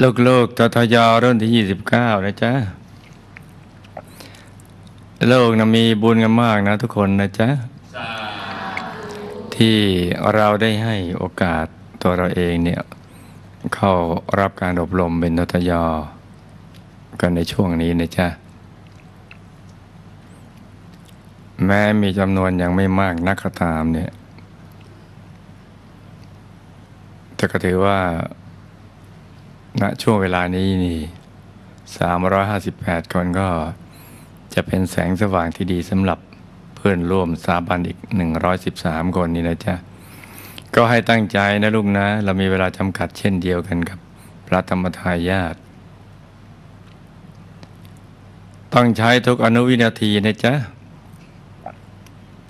ลูกลูกๆททยรุ่นที่ 29 นะจ๊ะโลกนะมีบุญกันมากนะทุกคนนะจ๊ะ ที่เราได้ให้โอกาสตัวเราเองเนี่ยเข้ารับการอบรมเป็นททยกันในช่วงนี้นะจ๊ะ แม้มีจำนวนยังไม่มากนักก็ตามเนี่ยแต่ก็ถือว่า ณช่วงเวลานี้นี่358 คนก็จะเป็นแสงสว่างที่ดีสำหรับเพื่อนร่วมสาบันอีก 113 คนนี่นะจ๊ะ ก็ให้ตั้งใจนะลูกนะ เรามีเวลาจำกัดเช่นเดียวกันกับพระธรรมทายาทต้องใช้ทุกอนุวินาทีนะจ๊ะ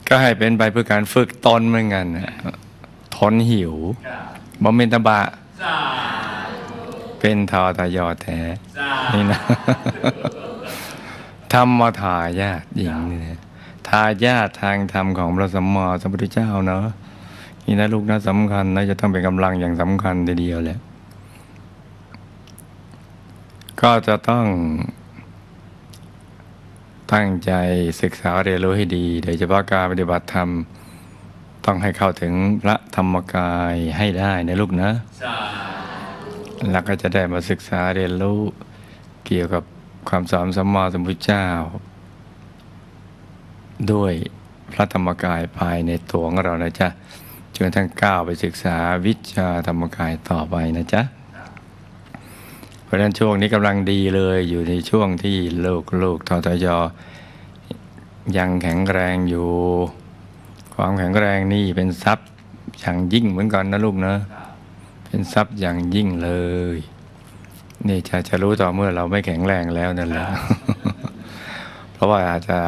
ก็ให้เป็นไปเพื่อการฝึกตนเหมือนกันทนหิวบ่เมนตบะ เป็นทอตายอแท้นี่นะธรรมทายาทหญิงเนี่ยทายาททางธรรมของพระสัมมาสัมพุทธเจ้าเนาะนี่นะลูกนะสำคัญนะจะต้องเป็นกำลังอย่างสำคัญทีเดียวแหละก็จะต้องตั้งใจศึกษาเรียนรู้ให้ดี โดยเฉพาะการปฏิบัติธรรม ต้องให้เข้าถึงพระธรรมกายให้ได้นะลูกนะ แล้วก็จะได้มาศึกษาเรียนรู้เกี่ยวกับความสอนสัมมาสัมพุทธเจ้า ด้วยพระธรรมกายภายในตัวของเรานะจ๊ะจนทั้งก้าวไปศึกษาวิชาธรรมกายต่อไปนะจ๊ะเพราะฉะนั้นช่วงนี้กำลังดีเลยอยู่ในช่วงที่โลกโลกททยยังแข็งแรงอยู่ ความแข็งแรงนี่เป็นทรัพย์อย่างยิ่งเหมือนกันนะลูกเนะ เป็นทรัพย์อย่างยิ่งเลย นี่จะจะรู้ต่อเมื่อเราไม่แข็งแรงแล้วนั่นแหละเพราะว่าอาจจะ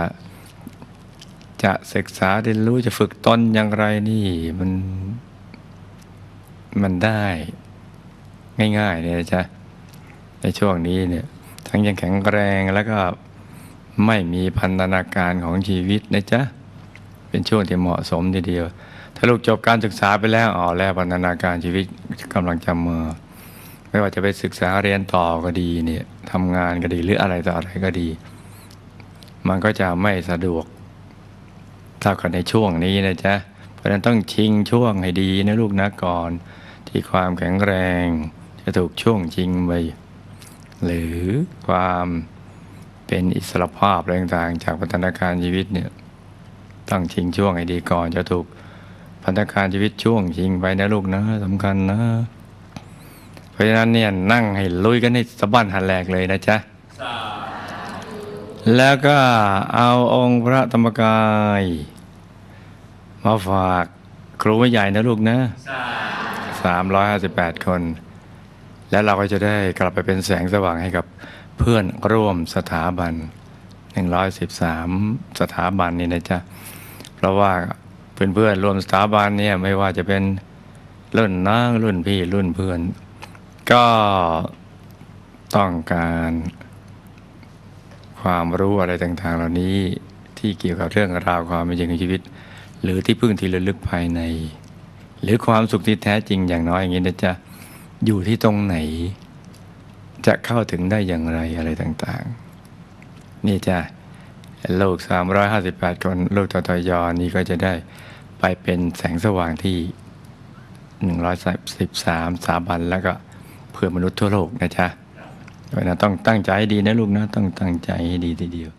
จะศึกษาเรียนรู้จะฝึกตนอย่างไรนี่มันมันได้ง่ายๆเนี่ยนะจ๊ะในช่วงนี้เนี่ย ทั้งยังแข็งแรงแล้วก็ไม่มีพันธนาการของชีวิตนะจ๊ะเป็นช่วงที่เหมาะสมทีเดียว ถ้าลูกจบการศึกษาไปแล้วอ๋อแล้วพันธนาการชีวิตกำลังจะมาไม่ว่าจะไปศึกษาเรียนต่อก็ดีเนี่ยทำงานก็ดีหรืออะไรต่ออะไรก็ดี มันก็จะไม่สะดวกเท่ากับในช่วงนี้นะจ๊ะเพราะฉะนั้นต้องชิงช่วงให้ดีนะลูกนะก่อน ที่ความแข็งแรงจะถูกช่วงชิงไปหรือความเป็นอิสรภาพอะไรต่างๆ จากพัฒนาการชีวิตเนี่ยต้องชิงช่วงให้ดีก่อนจะถูก พันธการชีวิตช่วงชิงไปนะลูกนะสำคัญนะ เพราะฉะนั้นเนี่ยนั่งให้ลุยกันให้สะบั้นหันแหลกเลยนะจ๊ะแล้วก็เอาองค์พระธรรมกาย มาฝากครูใหญ่นะลูกนะสามร้อยห้าสิบแปดคน แล้วเราก็จะได้กลับไปเป็นแสงสว่างให้กับเพื่อนร่วมสถาบัน113สถาบันนี่นะจ๊ะ เพราะว่า เพื่อนเพื่อนๆร่วมสถาบันเนี่ยไม่ว่าจะเป็นรุ่นน้องรุ่นพี่รุ่นเพื่อน ก็ต้องการความรู้อะไรต่างๆ เหล่านี้ที่เกี่ยวกับเรื่องราวความเป็นจริงในชีวิต หรือที่พึ่งที่ระลึกภายใน หรือความสุขที่แท้จริงอย่างน้อยอย่างนี้นะจ๊ะอยู่ที่ตรงไหน จะเข้าถึงได้อย่างไรอะไรต่างๆ นี่จ้ะ ลก358 คนโลกตตยอนี้ก็จะได้ไปเป็นแสงสว่างที่ 113 สาบันแล้วก็เพื่อมนุษย์ทั่วโลกนะจ๊ะเพราะฉะนั้นต้องตั้งใจให้ดีนะลูกนะ ต้องตั้งใจให้ดีทีเดียว